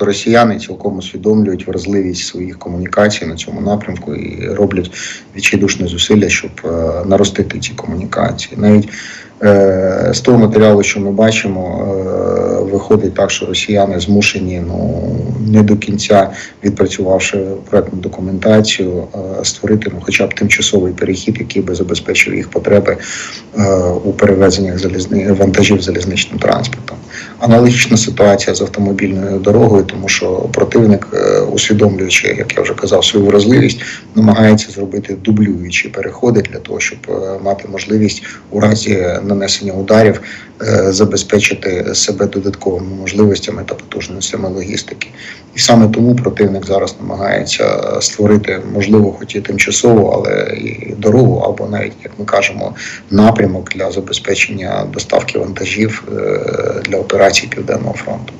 Тобто росіяни цілком усвідомлюють вразливість своїх комунікацій на цьому напрямку і роблять відчайдушне зусилля, щоб е, наростити ці комунікації. Навіть е, з того матеріалу, що ми бачимо, е, виходить так, що росіяни змушені ну не до кінця відпрацювавши проектну документацію, е, створити ну, хоча б тимчасовий перехід, який би забезпечив їх потреби е, у перевезеннях залізни... вантажів залізничним транспортом. Аналогічна ситуація з автомобільною дорогою, тому що противник, е, усвідомлюючи, як я вже казав, свою вразливість, намагається зробити дублюючі переходи для того, щоб е, мати можливість у разі нанесення ударів е, забезпечити себе додатковими можливостями та потужностями логістики. І саме тому противник зараз намагається створити, можливо, хоч і тимчасову, але і дорогу, або навіть, як ми кажемо, напрямок для забезпечення доставки вантажів для операцій Південного фронту.